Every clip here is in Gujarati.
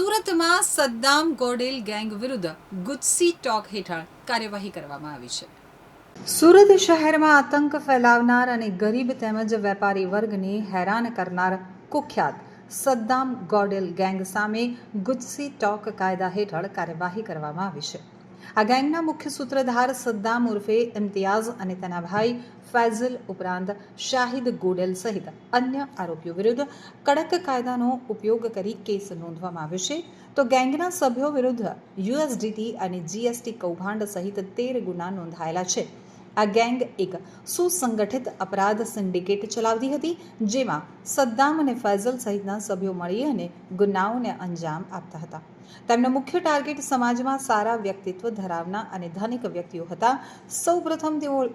સુરતમાં સદ્દામ ગોડેલ ગેંગ વિરુદ્ધ ગુજસી ટોક હેઠળ કાર્યવાહી કરવામાં આવી છે. સુરત શહેરમાં આતંક ફેલાવનાર અને ગરીબ તેમજ વેપારી વર્ગને હેરાન કરનાર કુખ્યાત સદ્દામ ગોડેલ ગેંગ સામે ગુજસી ટોક કાયદા હેઠળ કાર્યવાહી કરવામાં આવી છે. આ ગેંગના મુખ્ય સૂત્રધાર સદ્દામ ઉર્ફે ઇમ્તિયાઝ અને તેના ભાઈ ફૈઝલ ઉપરાંત શાહિદ ગોડેલ સહિત અન્ય આરોપીઓ વિરુદ્ધ કડક કાયદાનો ઉપયોગ કરી કેસ નોંધવામાં આવ્યો છે. તો ગેંગના સભ્યો વિરુદ્ધ યુએસડીટી અને જીએસટી કૌભાંડ સહિત તેર ગુના નોંધાયેલા છે. આ ગેંગ એક સુસંગઠિત અપરાધ સિન્ડિકેટ ચલાવતી હતી, જેમાં સદ્દામ અને ફૈઝલ સહિતના સભ્યો મળી અને ગુનાઓને અંજામ આપતા હતા. તેમનો મુખ્ય ટાર્ગેટ સમાજમાં સારા વ્યક્તિત્વ ધરાવના અને ધનિક વ્યક્તિઓ હતા. સૌપ્રથમ તેઓ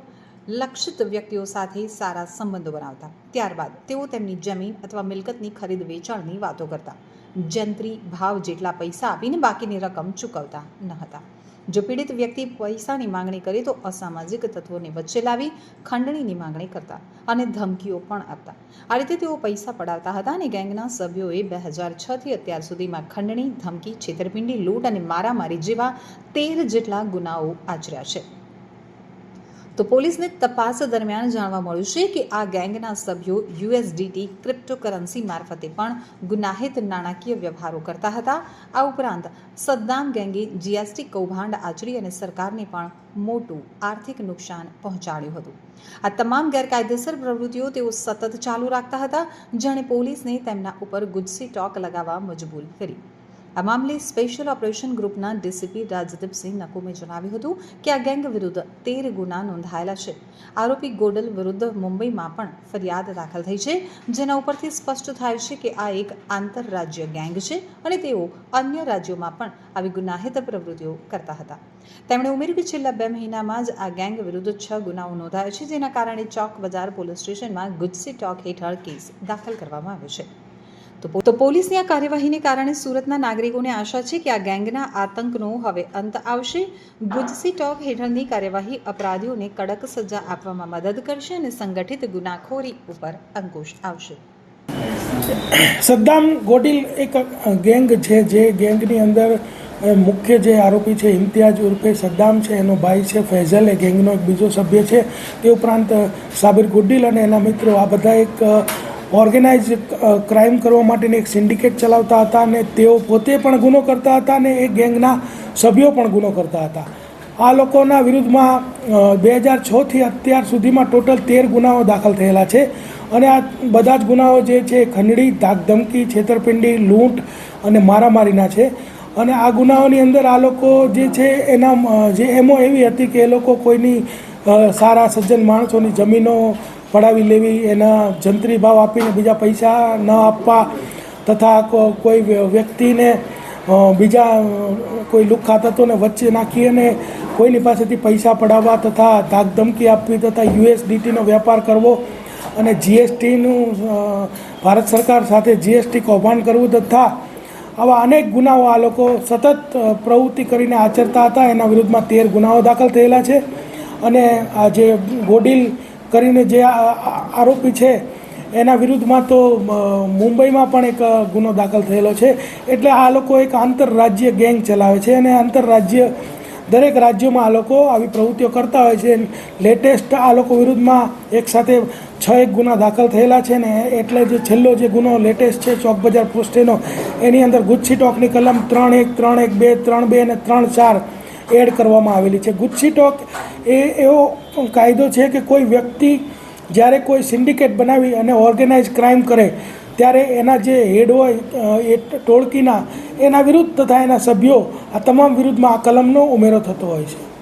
લક્ષિત વ્યક્તિઓ સાથે સારા સંબંધો બનાવતા. ત્યારબાદ તેઓ તેમની જમીન અથવા મિલકતની ખરીદ વેચાણની વાતો કરતા. જંત્રી ભાવ જેટલા પૈસા આપીને બાકીની રકમ ચૂકવતા ન હતા. જો પીડિત વ્યક્તિ પૈસાની માંગણી કરે તો અસામાજિક તત્વોને વચ્ચે લાવી ખંડણીની માંગણી કરતા અને ધમકીઓ પણ આપતા. આ રીતે તેઓ પૈસા પડાવતા હતા અને ગેંગના સભ્યોએ બે હજાર છથી અત્યાર સુધીમાં ખંડણી, ધમકી, છેતરપિંડી, લૂંટ અને મારામારી જેવા તેર જેટલા ગુનાઓ આચર્યા છે. તો પોલીસને તપાસ દરમિયાન જાણવા મળ્યું છે કે આ ગેંગના સભ્યો યુએસડીટી ક્રિપ્ટોકરન્સી મારફતે પણ ગુનાહિત નાણાકીય વ્યવહારો કરતા હતા. આ ઉપરાંત સદ્દામ ગેંગે જીએસટી કૌભાંડ આચરી અને સરકારને પણ મોટું આર્થિક નુકસાન પહોંચાડ્યું હતું. આ તમામ ગેરકાયદેસર પ્રવૃત્તિઓ તેઓ સતત ચાલુ રાખતા હતા, જેણે પોલીસને તેમના ઉપર ગુજસી ટોક લગાવવા મજબૂર કરી. આ મામલે સ્પેશિયલ ઓપરેશન ગ્રુપના ડીસીપી રાજદીપસિંહ નકુમે જણાવ્યું હતું કે આ ગેંગ વિરુદ્ધ તેર ગુના નોંધાયેલા છે. આરોપી ગોડલ વિરુદ્ધ મુંબઈમાં પણ ફરિયાદ દાખલ થઈ છે, જેના ઉપરથી સ્પષ્ટ થાય છે કે આ એક આંતરરાજ્ય ગેંગ છે અને તેઓ અન્ય રાજ્યોમાં પણ આવી ગુનાહિત પ્રવૃત્તિઓ કરતા હતા. તેમણે ઉમેર્યું કે છેલ્લા બે મહિનામાં જ આ ગેંગ વિરુદ્ધ છ ગુનાઓ નોંધાયા છે, જેના કારણે ચોક બજાર પોલીસ સ્ટેશનમાં ગુજસી ટોક હેઠળ કેસ દાખલ કરવામાં આવ્યો છે. તો પોલીસની આ કાર્યવાહીને કારણે સુરતના નાગરિકોને આશા છે કે આ ગેંગના આતંકનો હવે અંત આવશે. ગુજસી ટોક હેઠળની કાર્યવાહી અપરાધીઓને કડક સજા આપવામાં મદદ કરશે અને સંગઠિત ગુનાખોરી ઉપર અંકુશ આવશે. સદ્દામ ગોડિલ એક ગેંગ છે જે ગેંગની અંદર મુખ્ય જે આરોપી છે ઇમ્તિયાજ ઉર્ફે સદ્દામ છે, એનો ભાઈ છે ફૈઝલ, એ ગેંગનો એક બીજો સભ્ય છે. તે ઉપરાંત સાબિર ગુડ્ડિલ અને એના મિત્રો આ બધા એક ઓર્ગેનાઇઝ ક્રાઇમ કરવા માટેની એક સિન્ડિકેટ ચલાવતા હતા અને તેઓ પોતે પણ ગુનો કરતા હતા અને એ ગેંગના સભ્યો પણ ગુનો કરતા હતા. આ લોકોના વિરુદ્ધમાં બે હજાર છથી અત્યાર સુધીમાં ટોટલ તેર ગુનાઓ દાખલ થયેલા છે અને આ બધા જ ગુનાઓ જે છે, ખંડણી, ધાકધમકી, છેતરપિંડી, લૂંટ અને મારામારીના છે. અને આ ગુનાઓની અંદર આ લોકો જે છે, એના જે એમો એવી હતી કે એ લોકો કોઈની સારા સજ્જન માણસોની જમીનો પડાવી લેવી, એના જંત્રી ભાવ આપીને બીજા પૈસા ન આપવા તથા કોઈ વ્યક્તિને બીજા કોઈ લુખ્ખા તત્વોને વચ્ચે નાખી અને કોઈની પાસેથી પૈસા પડાવવા તથા ધાકધમકી આપવી તથા યુએસડીટીનો વેપાર કરવો અને જીએસટીનું ભારત સરકાર સાથે જીએસટી કૌભાંડ કરવું તથા આવા અનેક ગુનાઓ આ લોકો સતત પ્રવૃત્તિ કરીને આચરતા હતા. એના વિરુદ્ધમાં તેર ગુનાઓ દાખલ થયેલા છે. અને આ જે ગોડિલ કરીને જે આરોપી છે, એના વિરુદ્ધમાં તો મુંબઈમાં પણ એક ગુનો દાખલ થયેલો છે. એટલે આ લોકો એક આંતરરાજ્ય ગેંગ ચલાવે છે અને આંતરરાજ્ય, દરેક રાજ્યોમાં આ લોકો આવી પ્રવૃત્તિઓ કરતા હોય છે. લેટેસ્ટ આ લોકો વિરુદ્ધમાં એક સાથે છ એક ગુના દાખલ થયેલા છે ને, એટલે જે છેલ્લો જે ગુનો લેટેસ્ટ છે, ચોક બજાર પોસ્ટેનો એની અંદર ગુચ્છી ટોકની કલમ ત્રણ એક ત્રણ એક બે, ત્રણ બે અને ત્રણ ચાર એડ કરવામાં આવેલી છે. ગુચ્છી ટોક એ એવો કાયદો છે કે કોઈ વ્યક્તિ જ્યારે કોઈ સિન્ડિકેટ બનાવી અને ઓર્ગેનાઇઝ ક્રાઇમ કરે, ત્યારે એના જે હેડ હોય એ ટોળકીના, એના વિરુદ્ધ તથા એના સભ્યો આ તમામ વિરુદ્ધમાં આ કલમનો ઉમેરો થતો હોય છે.